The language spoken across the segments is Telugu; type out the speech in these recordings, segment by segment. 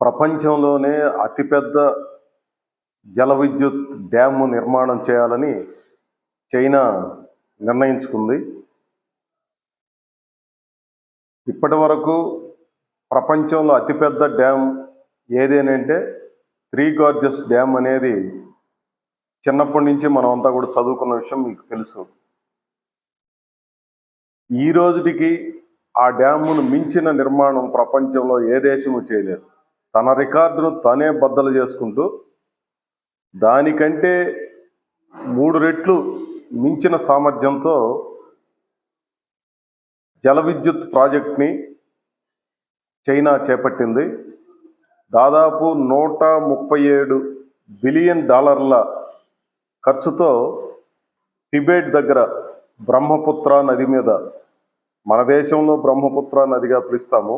ప్రపంచంలోనే అతిపెద్ద జల విద్యుత్ డ్యామ్ నిర్మాణం చేయాలని చైనా నిర్ణయించుకుంది. ఇప్పటి వరకు ప్రపంచంలో అతిపెద్ద డ్యామ్ ఏదేనంటే త్రీ గార్జెస్ డ్యామ్ అనేది చిన్నప్పటి నుంచి మనం అంతా కూడా చదువుకున్న విషయం మీకు తెలుసు. ఈ రోజుటికి ఆ డ్యామును మించిన నిర్మాణం ప్రపంచంలో ఏ దేశము చేయలేదు. తన రికార్డును తనే బద్దలు చేసుకుంటూ దానికంటే మూడు రెట్లు మించిన సామర్థ్యంతో జల విద్యుత్ ప్రాజెక్ట్ని చైనా చేపట్టింది. దాదాపు నూట ముప్పై ఏడు బిలియన్ డాలర్ల ఖర్చుతో టిబెట్ దగ్గర బ్రహ్మపుత్ర నది మీద మన దేశంలో బ్రహ్మపుత్ర నదిగా పిలుస్తాము.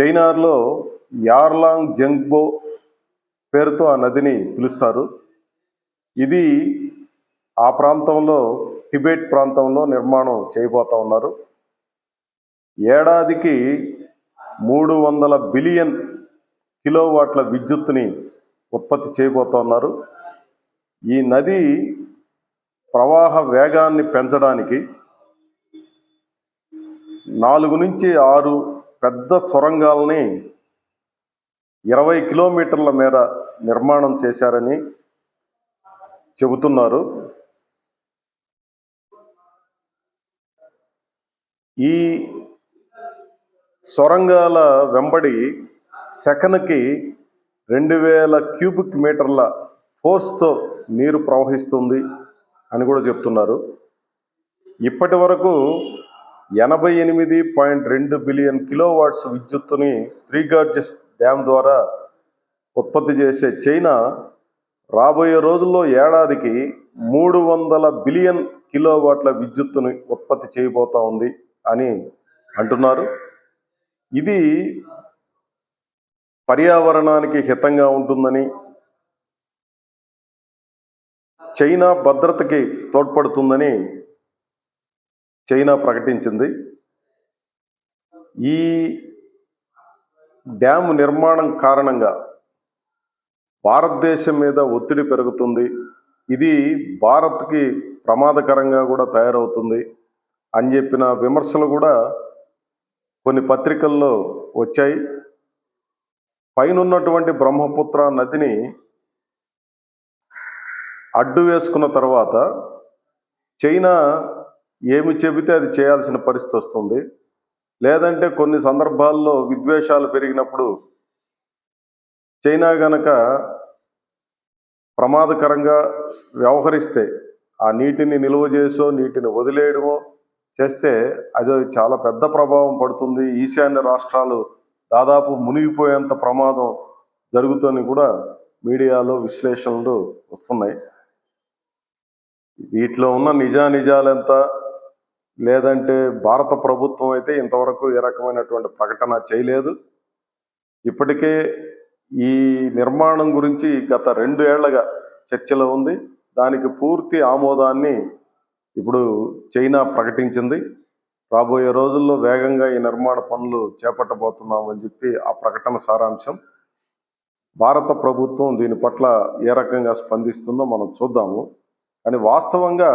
చైనాలో యార్లాంగ్ జంగ్బో పేరుతో ఆ నదిని పిలుస్తారు. ఇది ఆ ప్రాంతంలో టిబెట్ ప్రాంతంలో నిర్మాణం చేయబోతా ఉన్నారు. ఏడాదికి మూడు వందల బిలియన్ కిలోవాట్ల విద్యుత్తుని ఉత్పత్తి చేయబోతా ఉన్నారు. ఈ నది ప్రవాహ వేగాన్ని పెంచడానికి నాలుగు నుంచి ఆరు పెద్ద సొరంగాల్ని ఇరవై కిలోమీటర్ల మేర నిర్మాణం చేశారని చెబుతున్నారు. ఈ సొరంగాల వెంబడి సెకనుకి రెండు వేల క్యూబిక్ మీటర్ల ఫోర్స్తో నీరు ప్రవహిస్తుంది అని కూడా చెప్తున్నారు. ఇప్పటి వరకు ఎనభై ఎనిమిది పాయింట్ రెండు బిలియన్ కిలోవాట్స్ విద్యుత్తుని త్రీ గార్జెస్ డ్యామ్ ద్వారా ఉత్పత్తి చేసే చైనా రాబోయే రోజుల్లో ఏడాదికి మూడు వందల బిలియన్ కిలోవాట్ల విద్యుత్తుని ఉత్పత్తి చేయబోతా ఉంది అని అంటున్నారు. ఇది పర్యావరణానికి హితంగా ఉంటుందని చైనా భద్రతకి తోడ్పడుతుందని చైనా ప్రకటించింది. ఈ డ్యామ్ నిర్మాణం కారణంగా భారతదేశం మీద ఒత్తిడి పెరుగుతుంది. ఇది భారత్కి ప్రమాదకరంగా కూడా తయారవుతుంది అని చెప్పిన విమర్శలు కూడా కొన్ని పత్రికల్లో వచ్చాయి. పైనున్నటువంటి బ్రహ్మపుత్ర నదిని అడ్డు వేసుకున్న తర్వాత చైనా ఏమి చెబితే అది చేయాల్సిన పరిస్థితి వస్తుంది. లేదంటే కొన్ని సందర్భాల్లో విద్వేషాలు పెరిగినప్పుడు చైనా గనక ప్రమాదకరంగా వ్యవహరిస్తే ఆ నీటిని నిల్వ చేసో నీటిని వదిలేయడమో చేస్తే అది చాలా పెద్ద ప్రభావం పడుతుంది. ఈశాన్య రాష్ట్రాలు దాదాపు మునిగిపోయేంత ప్రమాదం జరుగుతుంది కూడా మీడియాలో విశ్లేషణలు వస్తున్నాయి. వీటిలో ఉన్న నిజానిజాలెంత లేదంటే భారత ప్రభుత్వం అయితే ఇంతవరకు ఏ రకమైనటువంటి ప్రకటన చేయలేదు. ఇప్పటికే ఈ నిర్మాణం గురించి గత రెండు ఏళ్ళగా చర్చలో ఉంది. దానికి పూర్తి ఆమోదాన్ని ఇప్పుడు చైనా ప్రకటించింది. రాబోయే రోజుల్లో వేగంగా ఈ నిర్మాణ పనులు చేపట్టబోతున్నామని చెప్పి ఆ ప్రకటన సారాంశం. భారత ప్రభుత్వం దీని పట్ల ఏ రకంగా స్పందిస్తుందో మనం చూద్దాము. కానీ వాస్తవంగా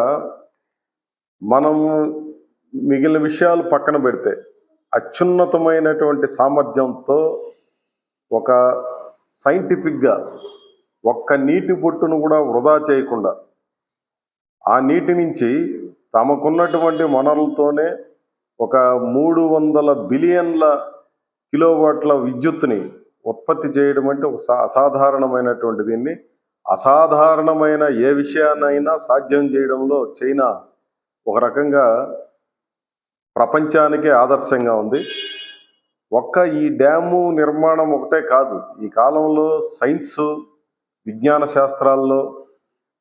మనం మిగిలిన విషయాలు పక్కన పెడితే అత్యున్నతమైనటువంటి సామర్థ్యంతో ఒక సైంటిఫిక్గా ఒక్క నీటి బొట్టును కూడా వృధా చేయకుండా ఆ నీటి నుంచి తమకున్నటువంటి వనరులతోనే ఒక మూడు వందల బిలియన్ల కిలోవాట్ల విద్యుత్తుని ఉత్పత్తి చేయడం అంటే ఒక సా- అసాధారణమైనటువంటి దీన్ని. అసాధారణమైన ఏ విషయాన్నైనా సాధ్యం చేయడంలో చైనా ఒక రకంగా ప్రపంచానికే ఆదర్శంగా ఉంది. ఒక్క ఈ డ్యాము నిర్మాణం ఒకటే కాదు ఈ కాలంలో సైన్స్ విజ్ఞాన శాస్త్రాల్లో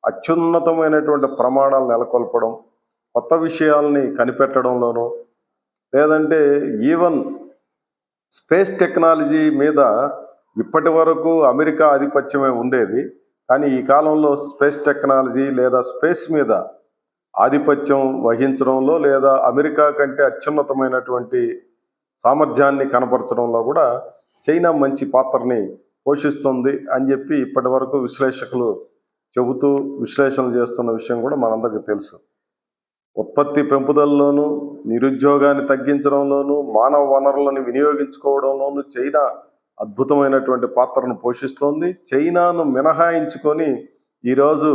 అత్యున్నతమైనటువంటి ప్రమాణాలు నెలకొల్పడం కొత్త విషయాల్ని కనిపెట్టడంలోనూ లేదంటే ఈవెన్ స్పేస్ టెక్నాలజీ మీద ఇప్పటి వరకు అమెరికా ఆధిపత్యమే ఉండేది. కానీ ఈ కాలంలో స్పేస్ టెక్నాలజీ లేదా స్పేస్ మీద ఆధిపత్యం వహించడంలో లేదా అమెరికా కంటే అత్యున్నతమైనటువంటి సామర్థ్యాన్ని కనపరచడంలో కూడా చైనా మంచి పాత్రని పోషిస్తుంది అని చెప్పి ఇప్పటి వరకు విశ్లేషకులు చెబుతూ విశ్లేషణలు చేస్తున్న విషయం కూడా మనందరికీ తెలుసు. ఉత్పత్తి పెంపుదలలోనూ నిరుద్యోగాన్ని తగ్గించడంలోనూ మానవ వనరులను వినియోగించుకోవడంలోనూ చైనా అద్భుతమైనటువంటి పాత్రను పోషిస్తోంది. చైనాను మినహాయించుకొని ఈరోజు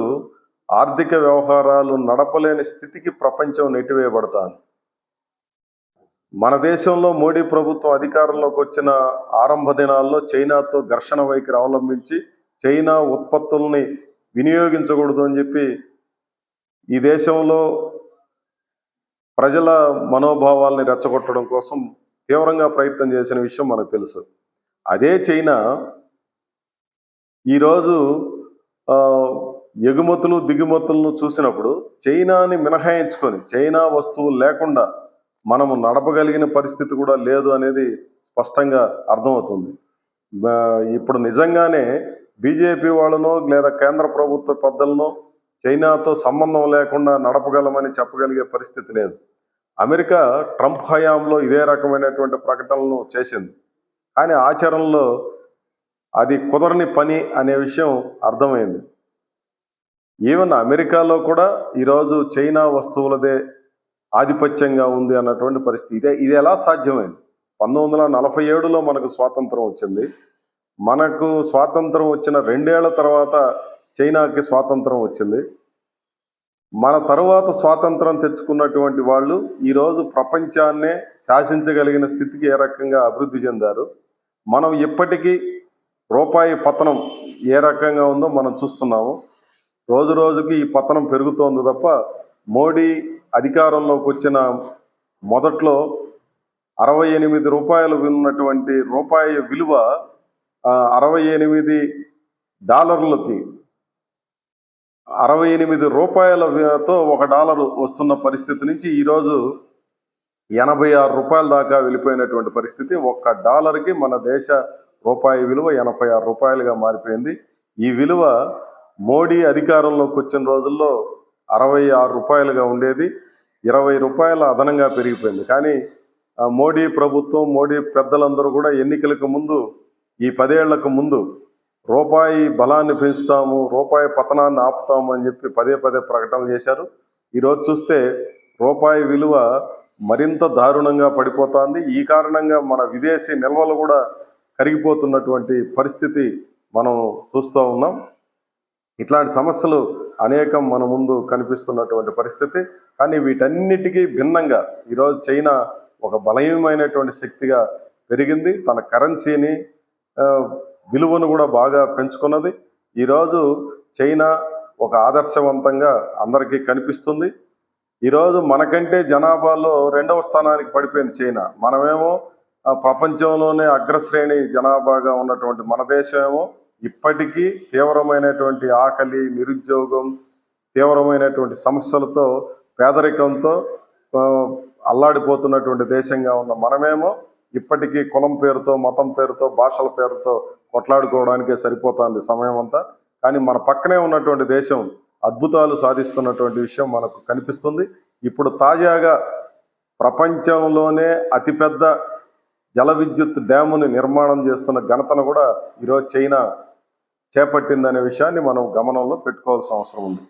ఆర్థిక వ్యవహారాలు నడపలేని స్థితికి ప్రపంచం నెట్టివేయబడతాను మన దేశంలో మోడీ ప్రభుత్వం అధికారంలోకి వచ్చిన ఆరంభ దినాల్లో చైనాతో ఘర్షణ వైఖరి అవలంబించి చైనా ఉత్పత్తుల్ని వినియోగించకూడదు అని చెప్పి ఈ దేశంలో ప్రజల మనోభావాల్ని రెచ్చగొట్టడం కోసం తీవ్రంగా ప్రయత్నం చేసిన విషయం మనకు తెలుసు. అదే చైనా ఈరోజు ఎగుమతులు దిగుమతులను చూసినప్పుడు చైనాని మినహాయించుకొని చైనా వస్తువులు లేకుండా మనము నడపగలిగిన పరిస్థితి కూడా లేదు అనేది స్పష్టంగా అర్థమవుతుంది. ఇప్పుడు నిజంగానే బీజేపీ వాళ్ళనో లేదా కేంద్ర ప్రభుత్వ పెద్దలను చైనాతో సంబంధం లేకుండా నడపగలమని చెప్పగలిగే పరిస్థితి లేదు. అమెరికా ట్రంప్ హయాంలో ఇదే రకమైనటువంటి ప్రకటనలు చేసింది. కానీ ఆచరణలో అది కుదరని పని అనే విషయం అర్థమైంది. ఈవెన్ అమెరికాలో కూడా ఈరోజు చైనా వస్తువులదే ఆధిపత్యంగా ఉంది అన్నటువంటి పరిస్థితి. ఇదే ఇది ఎలా సాధ్యమైంది? పంతొమ్మిది వందల నలభై ఏడులో మనకు స్వాతంత్రం వచ్చింది. మనకు స్వాతంత్రం వచ్చిన రెండేళ్ళ తర్వాత చైనాకి స్వాతంత్రం వచ్చింది. మన తరువాత స్వాతంత్రం తెచ్చుకున్నటువంటి వాళ్ళు ఈరోజు ప్రపంచాన్నే శాసించగలిగిన స్థితికి ఏ రకంగా అభివృద్ధి చెందారు? మనం ఇప్పటికీ రూపాయి పతనం ఏ రకంగా ఉందో మనం చూస్తున్నాము. రోజు రోజుకి ఈ పతనం పెరుగుతోంది తప్ప మోడీ అధికారంలోకి వచ్చిన మొదట్లో అరవై ఎనిమిది రూపాయలు ఉన్నటువంటి రూపాయి విలువ అరవై ఎనిమిది డాలర్లకి అరవై ఎనిమిది రూపాయలతో ఒక డాలర్ వస్తున్న పరిస్థితి నుంచి ఈరోజు ఎనభై ఆరు రూపాయల దాకా వెళ్ళిపోయినటువంటి పరిస్థితి. ఒక్క డాలర్కి మన దేశ రూపాయి విలువ ఎనభై ఆరు రూపాయలుగా మారిపోయింది. ఈ విలువ మోడీ అధికారంలోకి వచ్చిన రోజుల్లో అరవై ఆరు రూపాయలుగా ఉండేది. ఇరవై రూపాయల అదనంగా పెరిగిపోయింది. కానీ మోడీ ప్రభుత్వం మోడీ పెద్దలందరూ కూడా ఎన్నికలకు ముందు ఈ పదేళ్ళకు ముందు రూపాయి బలాన్ని పెంచుతాము రూపాయి పతనాన్ని ఆపుతాము అని చెప్పి పదే పదే ప్రకటనలు చేశారు. ఈరోజు చూస్తే రూపాయి విలువ మరింత దారుణంగా పడిపోతోంది. ఈ కారణంగా మన విదేశీ నిల్వలు కూడా కరిగిపోతున్నటువంటి పరిస్థితి మనం చూస్తూ ఉన్నాం. ఇట్లాంటి సమస్యలు అనేకం మన ముందు కనిపిస్తున్నటువంటి పరిస్థితి. కానీ వీటన్నిటికీ భిన్నంగా ఈరోజు చైనా ఒక బలహీనమైనటువంటి శక్తిగా పెరిగింది. తన కరెన్సీని విలువను కూడా బాగా పెంచుకున్నది. ఈరోజు చైనా ఒక ఆదర్శవంతంగా అందరికీ కనిపిస్తుంది. ఈరోజు మనకంటే జనాభాలో రెండవ స్థానానికి పడిపోయింది చైనా. మనమేమో ప్రపంచంలోనే అగ్రశ్రేణి జనాభాగా ఉన్నటువంటి మన దేశమేమో ఇప్పటికీ తీవ్రమైనటువంటి ఆకలి నిరుద్యోగం తీవ్రమైనటువంటి సమస్యలతో పేదరికంతో అల్లాడిపోతున్నటువంటి దేశంగా ఉన్న మనమేమో ఇప్పటికీ కులం పేరుతో మతం పేరుతో భాషల పేరుతో కొట్లాడుకోవడానికే సరిపోతుంది సమయం అంతా కానీ మన పక్కనే ఉన్నటువంటి దేశం అద్భుతాలు సాధిస్తున్నటువంటి విషయం మనకు కనిపిస్తుంది. ఇప్పుడు తాజాగా ప్రపంచంలోనే అతిపెద్ద జల విద్యుత్ డ్యాముని నిర్మాణం చేస్తున్న ఘనతను కూడా ఈరోజు చైనా చేపట్టిందనే విషయాన్ని మనం గమనంలో పెట్టుకోవాల్సిన అవసరం ఉంది.